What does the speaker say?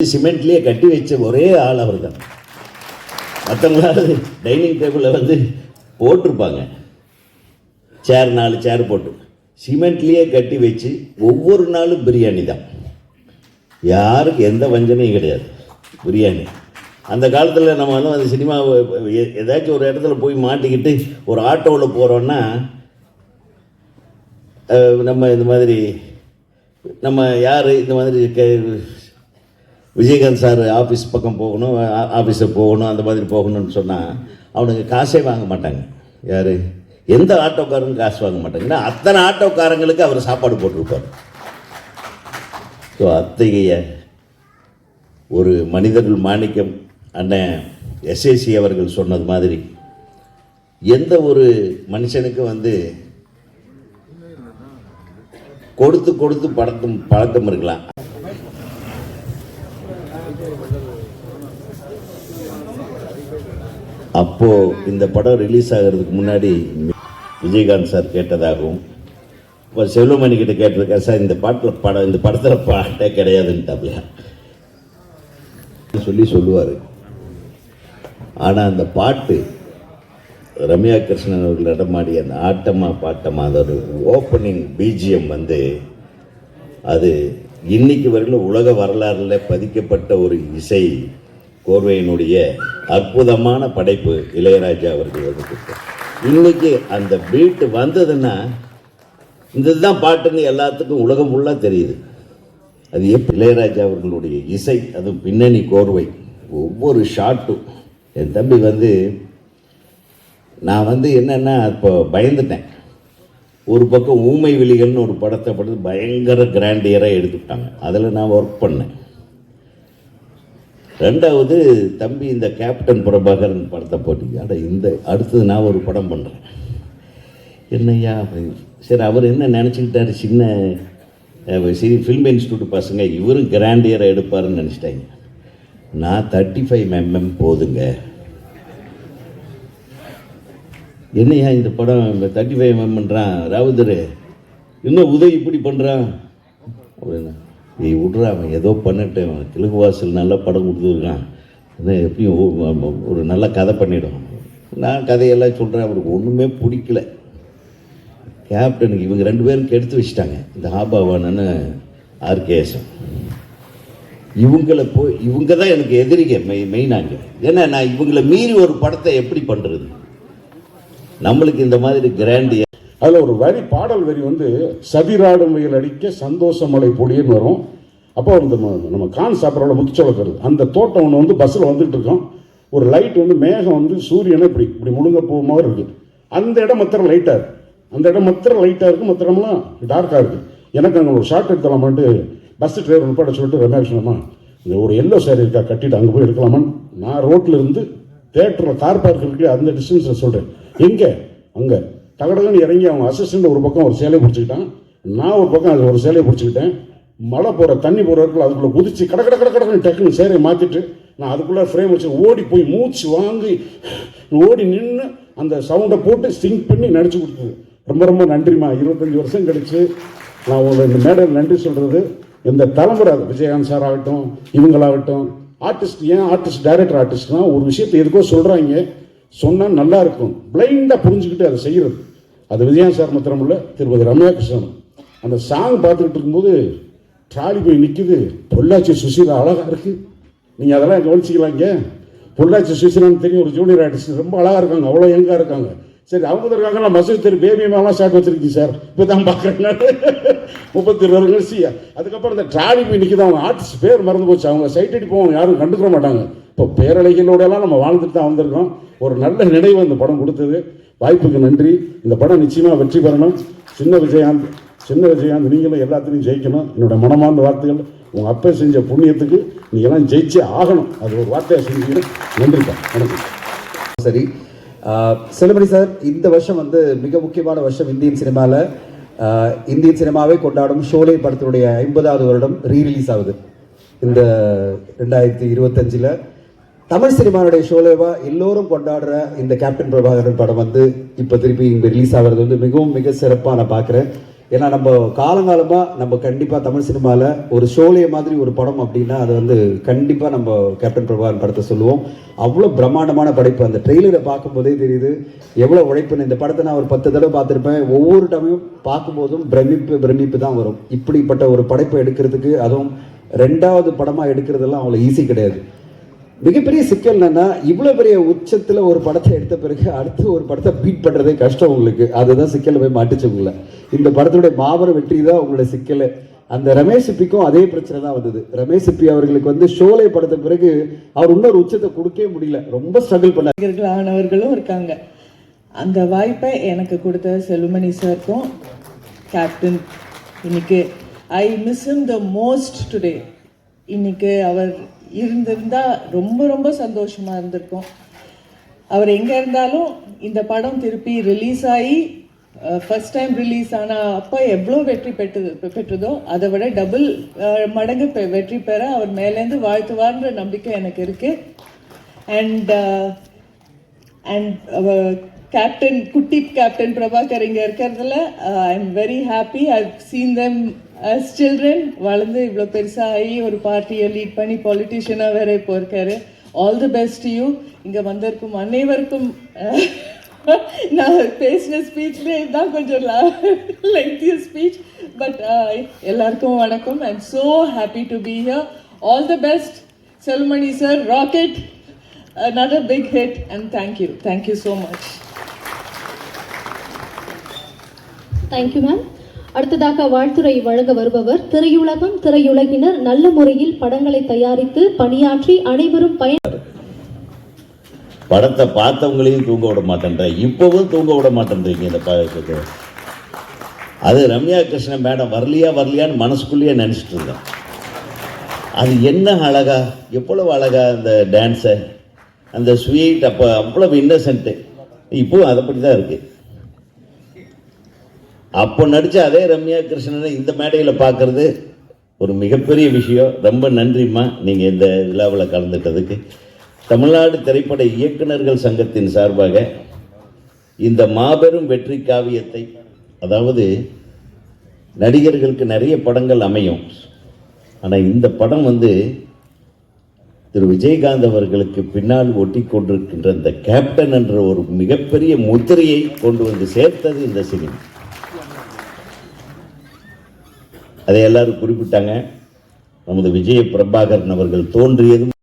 சிமெண்ட்லேயே கட்டி வச்ச ஒரே ஆள் அவர் தான் மற்றவங்களாவது டைனிங் டேபிளில் வந்து போட்டிருப்பாங்க. சேர் நாலு சேர் போட்டு. சிமெண்ட்லேயே கட்டி வச்சு ஒவ்வொரு நாளும் பிரியாணி தான். யாருக்கு எந்த வஞ்சனையும் கிடையாது. பிரியாணி. அந்த காலத்தில் நம்ம வந்து அந்த சினிமா ஏதாச்சும் ஒரு இடத்துல போய் மாட்டிக்கிட்டு ஒரு ஆட்டோவில் போகிறோன்னா நம்ம இந்த மாதிரி நம்ம யார் இந்த மாதிரி க- விஜயகாந்த் சார் ஆஃபீஸ் பக்கம் போகணும் ஆஃபீஸுக்கு போகணும் அந்த மாதிரி போகணும்னு சொன்னால் அவனுக்கு காசே வாங்க மாட்டாங்க. யார்? எந்த ஆட்டோக்காரரும் காசு வாங்க மாட்டாங்க. ஏன்னா அத்தனை ஆட்டோக்காரங்களுக்கு அவர் சாப்பாடு போட்டிருப்பார். ஸோ அத்தகைய ஒரு மனிதர்கள் மாணிக்கம் அண்ணன் எஸ்ஏசி அவர்கள் சொன்னது மாதிரி எந்த ஒரு மனுஷனுக்கும் வந்து கொடுத்து கொடுத்து பழக்கம் பழக்கம் இருக்கலாம். அப்போ இந்த படம் ரிலீஸ் ஆகிறதுக்கு முன்னாடி விஜயகாந்த் சார் கேட்டதாகவும் இப்போ செல்வமணி கிட்ட கேட்டிருக்கேன் சார் இந்த பாட்டில் படம் இந்த படத்தில் பாட்டே கிடையாதுன்ட்டாப்லையா சொல்லி சொல்லுவார். ஆனால் அந்த பாட்டு ரம்யா கிருஷ்ணன் அவர்கள் இடமாடிய அந்த ஆட்டமாக பாட்டமாக அதோட ஓப்பனிங் பிஜிஎம் வந்து அது இன்னைக்கு வரையிலும் உலக வரலாறுல பதிக்கப்பட்ட ஒரு இசை கோர்வையினுடைய அற்புதமான படைப்பு இளையராஜா அவர்கள் வந்து இன்னைக்கு அந்த பீட்டு வந்ததுன்னா இந்த இதுதான் பாட்டுன்னு எல்லாத்துக்கும் உலகம் ஃபுல்லாக தெரியுது. அது எப்படி இளையராஜா அவர்களுடைய இசை அதுவும் பின்னணி கோர்வை. ஒவ்வொரு ஷாட்டும் என் தம்பி வந்து நான் வந்து என்னென்னா இப்போ பயந்துட்டேன். ஒரு பக்கம் ஊமை விழிகள்னு ஒரு படத்தை படுத்து பயங்கர கிராண்டியராக எடுத்துக்கிட்டாங்க. அதில் நான் ஒர்க் பண்ணேன். ரெண்டாவது தம்பி இந்த கேப்டன் பிரபாகரன் படத்தை போட்டீங்க அட இந்த அடுத்தது நான் ஒரு படம் பண்ணுறேன் என்னய்யா சரி அவர் என்ன நினச்சிக்கிட்டாரு? சின்ன சரி ஃபில்ம் இன்ஸ்டியூட் பசங்க இவரும் கிராண்டியராக எடுப்பாருன்னு நினச்சிட்டாங்க. நான் தேர்ட்டி ஃபைவ் எம்எம் போதுங்க. என்னையா இந்த படம் தேர்ட்டி ஃபைவ் பண்ணுறான் ராவுதரு என்ன உதவி இப்படி பண்ணுறான் அப்படின்னா நீ விட்றா அவன் ஏதோ பண்ணிட்டேன் அவன் தெலுங்கு வாசல் நல்ல படம் கொடுத்துருக்கான். எப்படியும் ஒரு நல்ல கதை பண்ணிடும். நான் கதையெல்லாம் சொல்கிறேன் அவருக்கு ஒன்றுமே பிடிக்கல. கேப்டனுக்கு இவங்க ரெண்டு பேரும் கெடுத்து வச்சுட்டாங்க. இந்த ஆபாவானன்னு ஆர்கேஎஸ்எம் இவங்கள போய் இவங்க தான் எனக்கு எதிரிங்க மெய் மெயினாங்க ஏன்னா நான் இவங்களை மீறி ஒரு படத்தை எப்படி பண்ணுறது நம்மளுக்கு இந்த மாதிரி கிராண்டிய அதில் ஒரு வரி பாடல் வரி வந்து சதிராடும் வயல் அடிக்க சந்தோஷமலை பொடின்னு வரும். அப்போ இந்த ம- நம்ம கான் சாப்பிட்றோட முத்துச்சோளக்கிறது அந்த தோட்டம் ஒன்று வந்து பஸ்ஸில் வந்துட்டு இருக்கோம். ஒரு லைட் வந்து மேகம் வந்து சூரியனை இப்படி இப்படி முழுங்க போக மாதிரி இருக்குது அந்த இடம் மாத்திரம் லைட்டாக இருக்குது அந்த இடம் மாத்திரம் லைட்டாக இருக்குது மற்ற இடம்லாம் டார்க்காக இருக்குது எனக்கு அங்கே ஒரு ஷார்ட் எடுத்துலாமான்ட்டு பஸ் டிரைவர் நிப்பாட்ட சொல்லிட்டு ரமேஷ் சொன்னமா இந்த ஒரு எல்லோ சாரி இருக்கா கட்டிட்டு அங்கே போய் எடுக்கலாமான்னு? நான் ரோட்டில் இருந்து தேட்டரில் கார் பார்க் இருக்கு அந்த டிஸ்டன்ஸில் சொல்கிறேன் எங்கே? அங்கே. டகடகன்னு இறங்கி அவங்க அசிஸ்டண்ட் ஒரு பக்கம் ஒரு சேலையை பிடிச்சிக்கிட்டான். நான் ஒரு பக்கம் அது ஒரு சேலையை பிடிச்சிக்கிட்டேன். மழை போகிற தண்ணி போகிற இடத்துல அதுக்குள்ளே குதிச்சு கட கட கட கடன்னு டக்குன்னு சேலையை மாற்றிட்டு நான் அதுக்குள்ளே ஃப்ரேம் வச்சு ஓடி போய் மூச்சு வாங்கி ஓடி நின்று அந்த சவுண்டை போட்டு சிங்க் பண்ணி நடிச்சு கொடுத்தது. ரொம்ப ரொம்ப நன்றிம்மா. இருபத்தஞ்சி வருஷம் கழிச்சு நான் உங்களை இந்த மேடையில் நன்றி சொல்கிறது இந்த தலைமுறை அது. விஜயகாந்த் சார் ஆகட்டும் இவங்களாகட்டும். ஆர்டிஸ்ட் ஏன் ஆர்டிஸ்ட் டைரக்டர் ஆர்டிஸ்ட்னா ஒரு விஷயத்தை எதுக்கோ சொல்கிறாங்க சொன்னால் நல்லா இருக்கும். பிளைண்டாக புரிஞ்சுக்கிட்டு அதை செய்கிறது அது விஜயா சார் மாத்திரம் இல்லை திருப்பதி ரம்யா கிருஷ்ணன். அந்த சாங் பார்த்துக்கிட்டு இருக்கும்போது ட்ராலி போய் நிற்குது பொள்ளாச்சி சுசீலா அழகாக இருக்குது நீங்கள் அதெல்லாம் கவனிச்சிக்கலாம் இங்கே பொள்ளாச்சி சுசீலான்னு தெரியும் ஒரு ஜூனியர் ஆர்டிஸ்ட் ரொம்ப அழகாக இருக்காங்க அவ்வளோ யங்காக இருக்காங்க. சரி அவங்க நான் மசூத் தெரு பேபி மேலாம் ஷாட் வச்சிருக்கீங்க சார் இப்போ தான் பார்க்குறேன் முப்பத்தி இருபது வருஷம் அதுக்கப்புறம் இந்த ட்ராலி இன்னைக்கு நிற்கிது அவங்க ஆர்டிஸ்ட் பேர் மறந்து போச்சு. அவங்க சைட் அடிப்போம் யாரும் கண்டுக்க மாட்டாங்க. இப்போ பேரலைகளோடலாம் நம்ம வாழ்ந்துட்டு தான் வந்திருக்கோம். ஒரு நல்ல நினைவு அந்த படம் கொடுத்தது. வாய்ப்புக்கு நன்றி. இந்த படம் நிச்சயமாக வெற்றி பெறணும். சின்ன விஜயாந்த் சின்ன விஜயாந்த் நீங்களும் எல்லாத்துலையும் ஜெயிக்கணும். என்னோடய மனமார்ந்த வார்த்தைகள் உங்கள் அப்பா செஞ்ச புண்ணியத்துக்கு நீங்கள்லாம் ஜெயிச்சே ஆகணும். அது ஒரு வார்த்தையாக செஞ்சீங்கன்னா நன்றிப்பா. வணக்கம். சரி செலுமணி சார் இந்த வருஷம் வந்து மிக முக்கியமான வருஷம் இந்தியன் சினிமாவில் இந்தியன் சினிமாவை கொண்டாடும் ஷோலே படத்தினுடைய ஐம்பதாவது வருடம் ரீ ரிலீஸ் ஆகுது. இந்த ரெண்டாயிரத்தி இருபத்தஞ்சில். தமிழ் சினிமாவுடைய ஷோலேவா எல்லோரும் கொண்டாடுற இந்த கேப்டன் பிரபாகரன் படம் வந்து இப்போ திருப்பி இங்கே ரிலீஸ் ஆகிறது வந்து மிகவும் மிக சிறப்பாக நான் பார்க்குறேன் ஏன்னா நம்ம காலங்காலமாக நம்ம கண்டிப்பாக தமிழ் சினிமாவில் ஒரு ஷோலே மாதிரி ஒரு படம் அப்படின்னா அது வந்து கண்டிப்பாக நம்ம கேப்டன் பிரபாகரன் படத்தை சொல்லுவோம். அவ்வளோ பிரம்மாண்டமான படைப்பு. அந்த ட்ரெய்லரை பார்க்கும்போதே தெரியுது. எவ்வளோ உழைப்புன்னு. இந்த படத்தை நான் ஒரு பத்து தடவை பார்த்துருப்பேன். ஒவ்வொரு டைமும் பார்க்கும்போதும் பிரமிப்பு பிரமிப்பு தான் வரும். இப்படிப்பட்ட ஒரு படைப்பை எடுக்கிறதுக்கு அதுவும் ரெண்டாவது படமாக எடுக்கிறதெல்லாம் அவ்வளோ ஈஸி கிடையாது. மிகப்பெரிய சிக்கல் என்னன்னா இவ்வளோ பெரிய உச்சத்தில் ஒரு படத்தை எடுத்த பிறகு அடுத்து ஒரு படத்தை பீட் பண்ணுறதே கஷ்டம் உங்களுக்கு. அதுதான் சிக்கல் போய் மாட்டுச்சு உங்களை. இந்த படத்துடைய மாபெரும் வெற்றி தான் உங்களுடைய சிக்கல். அந்த ரமேஷ் சிப்பிக்கும் அதே பிரச்சனை தான் வந்தது. ரமேஷ் சிப்பி அவர்களுக்கு வந்து ஷோலை படுத்த பிறகு அவர் இன்னொரு உச்சத்தை கொடுக்கவே முடியல. ரொம்ப ஸ்ட்ரகிள் பண்ண ஆனவர்களும் இருக்காங்க. அந்த வாய்ப்பை எனக்கு கொடுத்த செல்வமணி சாருக்கும் கேப்டன் இன்னைக்கு I miss him the most today இன்னைக்கு அவர் இருந்திருந்தால் ரொம்ப ரொம்ப சந்தோஷமாக இருந்திருக்கும். அவர் எங்கே இருந்தாலும் இந்த படம் திருப்பி ரிலீஸ் ஆகி ஃபஸ்ட் டைம் ரிலீஸ் ஆனால் அப்போ எவ்வளோ வெற்றி பெற்றது பெற்றதோ அதை விட டபுள் மடங்கு பெ- வெற்றி பெற அவர் மேலேருந்து வாழ்த்துவார்ன்ற நம்பிக்கை எனக்கு இருக்கு. அண்ட் அண்ட் கேப்டன் குட்டி கேப்டன் பிரபாகர் இங்கே இருக்கிறதுல I am very happy I seen them as children வளர்ந்து இவ்வளோ பெருசாக ஆகி ஒரு பார்ட்டியை லீட் பண்ணி பாலிட்டிஷியனாக வேற இப்போ இருக்காரு. ஆல் தி பெஸ்ட் யூ இங்கே வந்திருக்கும் அனைவருக்கும் நான் பேசின ஸ்பீச்லேயே தான் கொஞ்சம் லெங்க்திய ஸ்பீச் பட் எல்லாருக்கும் வணக்கம். I'm so happy to be here all the best Selvamani sir rocket another big hit. And thank you. Thank you so much. Thank you ma'am அடுத்ததாக வாழ்த்துறை வழங்க வருபவர் திரையுலகம் திரையுலகினர் நல்ல முறையில் படங்களை தயாரித்து பணியாற்றி அனைவரும் பயன் படத்தை பார்த்தவங்களையும் தூங்க விட மாட்டேன்ற இப்போவும் தூங்க விட மாட்டேன்றீங்க இந்த படத்துக்கு. அது ரம்யா கிருஷ்ணன் மேடம் வரலையா வரலையான்னு மனசுக்குள்ளேயே நினச்சிட்டு இருந்தேன். அது என்ன அழகா எவ்வளவு அழகா அந்த டான்ஸை அந்த ஸ்வீட் அப்போ அவ்வளவு இன்னசென்ட்டு இப்போவும் அதை பற்றி தான் இருக்குது அப்போ நடித்த அதே ரம்யா கிருஷ்ணனை இந்த மேடையில் பார்க்குறது ஒரு மிகப்பெரிய விஷயம். ரொம்ப நன்றிம்மா நீங்கள் இந்த விழாவில் கலந்துட்டதுக்கு. தமிழ்நாடு திரைப்பட இயக்குனர்கள் சங்கத்தின் சார்பாக இந்த மாபெரும் வெற்றி காவியத்தை அதாவது நடிகர்களுக்கு நிறைய படங்கள் அமையும். ஆனால் இந்த படம் வந்து திரு விஜயகாந்த் அவர்களுக்கு பின்னால் ஒட்டி கொண்டிருக்கின்ற இந்த கேப்டன் என்ற ஒரு மிகப்பெரிய முத்திரையை கொண்டு வந்து சேர்த்தது இந்த சினிமா. அதை எல்லாரும் குறிப்பிட்டாங்க. நமது விஜய பிரபாகரன் அவர்கள் தோன்றியதும்